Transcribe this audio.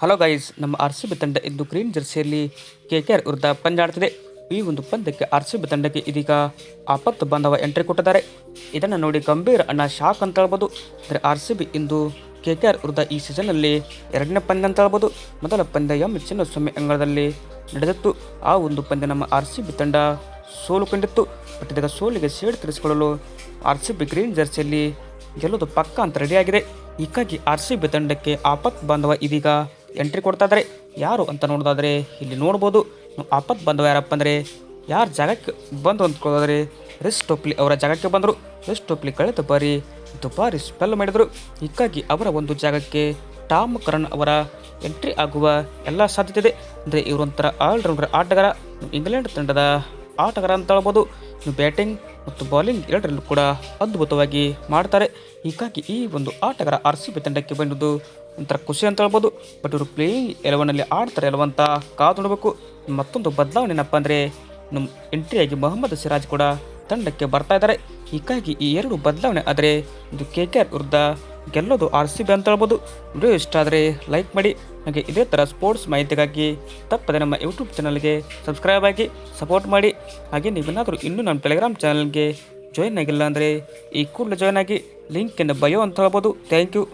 Hello guys ನಮ್ಮ R C B ತಂಡ ಇಂದು ಗ್ರೀನ್ ಜರ್ಸಿಯಲ್ಲಿ ಕೆ ಕೆ ಆರ್ ವಿರುದ್ಧ ಪಂದ್ಯಾಡ್ತಿದೆ. ಈ ಒಂದು ಪಂದ್ಯಕ್ಕೆ ಆರ್ ಸಿ ಬಿ ತಂಡಕ್ಕೆ ಇದೀಗ ಆಪತ್ತು ಬಾಂಧವ ಎಂಟ್ರಿ ಕೊಟ್ಟಿದ್ದಾರೆ. ಇದನ್ನು ನೋಡಿ ಗಂಭೀರ ಅಣ್ಣ ಶಾಕ್ ಅಂತ ಹೇಳ್ಬೋದು. ಅಂದರೆ ಆರ್ ಸಿ ಬಿ ಇಂದು ಕೆ ಕೆ ಆರ್ ವಿರುದ್ಧ ಈ ಸೀಸನ್ನಲ್ಲಿ ಎರಡನೇ ಪಂದ್ಯ ಅಂತ ಹೇಳ್ಬೋದು. ಮೊದಲ ಪಂದ್ಯ ಎಂ ಚಿನ್ನಸ್ವಾಮಿ ಅಂಗಳದಲ್ಲಿ ನಡೆದಿತ್ತು. ಆ ಒಂದು ಪಂದ್ಯ ನಮ್ಮ ಆರ್ ಸಿ ಬಿ ತಂಡ ಸೋಲು ಕಂಡಿತ್ತು. ಬಟ್ ಇದೀಗ ಸೋಲಿಗೆ ಸೇಡು ತೀರಿಸಿಕೊಳ್ಳಲು ಆರ್ ಸಿ ಬಿ ಗ್ರೀನ್ ಜರ್ಸಿಯಲ್ಲಿ ಗೆಲ್ಲೋದು ಪಕ್ಕ ಅಂತ ರೆಡಿಯಾಗಿದೆ ಹೀಗಾಗಿ ಆರ್ ಸಿ ಬಿ ತಂಡಕ್ಕೆ ಆಪತ್ ಬಾಂಧವ ಇದೀಗ ಎಂಟ್ರಿ ಕೊಡ್ತಾ ಇದ್ದಾರೆ ಯಾರು ಅಂತ ನೋಡೋದಾದ್ರೆ ಇಲ್ಲಿ ನೋಡ್ಬೋದು. ಆಪತ್ ಬಂದವ ಯಾರಪ್ಪ ಅಂದರೆ ಯಾರ ಜಾಗಕ್ಕೆ ಬಂದು ಅಂದ್ಕೊಳ್ಳೋದಾದ್ರೆ ರಿಸ್ ಟೊಪ್ಲಿ ಅವರ ಜಾಗಕ್ಕೆ ಬಂದರು. ರಿಸ್ ಟೊಪ್ಲಿ ಕಳೆ ಬಾರಿ ದುಬಾರಿ ಸ್ಪೆಲ್ ಮಾಡಿದರು. ಹೀಗಾಗಿ ಅವರ ಒಂದು ಜಾಗಕ್ಕೆ ಟಾಮ್ ಕರಣ್ ಅವರ ಎಂಟ್ರಿ ಆಗುವ ಎಲ್ಲ ಸಾಧ್ಯತೆ ಇದೆ. ಅಂದರೆ ಇವರೊಂಥರ ಆಲ್ರೌಂಡರ್ ಆಟಗಾರ. ಇಂಗ್ಲೆಂಡ್ ತಂಡದ ಆಟಗಾರ ಅಂತ ಹೇಳ್ಬೋದು. ಬ್ಯಾಟಿಂಗ್ ಮತ್ತು ಬೌಲಿಂಗ್ ಎರಡರಲ್ಲೂ ಕೂಡ ಅದ್ಭುತವಾಗಿ ಮಾಡ್ತಾರೆ. ಹೀಗಾಗಿ ಈ ಒಂದು ಆಟಗಾರ ಆರ್ ಸಿ ತಂಡಕ್ಕೆ ಬಂದಿದ್ದು ಒಂಥರ ಖುಷಿ ಅಂತ ಹೇಳ್ಬೋದು. ಬಟ್ ಇವರು ಪ್ಲೇಯಿಂಗ್ ಎಲೆವನಲ್ಲಿ ಆಡ್ತಾರೆ ಅಲ್ವ ಅಂತ ಕಾದು ನೋಡಬೇಕು. ಮತ್ತೊಂದು ಬದಲಾವಣೆ ಏನಪ್ಪ ಅಂದರೆ ನಮ್ಮ ಎಂಟ್ರಿಯಾಗಿ ಮೊಹಮ್ಮದ್ ಸಿರಾಜ್ ಕೂಡ ತಂಡಕ್ಕೆ ಬರ್ತಾ ಇದ್ದಾರೆ. ಹೀಗಾಗಿ ಈ ಎರಡು ಬದಲಾವಣೆ ಆದರೆ ಇದು ಕೆ ಕೆ ಆರ್ ವಿರುದ್ಧ ಗೆಲ್ಲೋದು ಆರ್ ಸಿ ಬಿ ಅಂತ ಹೇಳ್ಬೋದು. ವಿಡಿಯೋ ಇಷ್ಟ ಆದರೆ ಲೈಕ್ ಮಾಡಿ. ಹಾಗೆ ಇದೇ ಥರ ಸ್ಪೋರ್ಟ್ಸ್ ಮಾಹಿತಿಗಾಗಿ ತಪ್ಪದೆ ನಮ್ಮ ಯೂಟ್ಯೂಬ್ ಚಾನಲ್ಗೆ ಸಬ್ಸ್ಕ್ರೈಬ್ ಆಗಿ ಸಪೋರ್ಟ್ ಮಾಡಿ. ಹಾಗೆ ನೀವೇನಾದರೂ ಇನ್ನೂ ನಮ್ಮ ಟೆಲಿಗ್ರಾಮ್ ಚಾನಲ್ಗೆ ಜಾಯ್ನ್ ಆಗಿಲ್ಲ ಅಂದರೆ ಈ ಕೂಡಲೇ ಜಾಯ್ನ್ ಆಗಿ ಲಿಂಕಿಂದ ಬಯೋ ಅಂತ ಹೇಳ್ಬೋದು. Thank you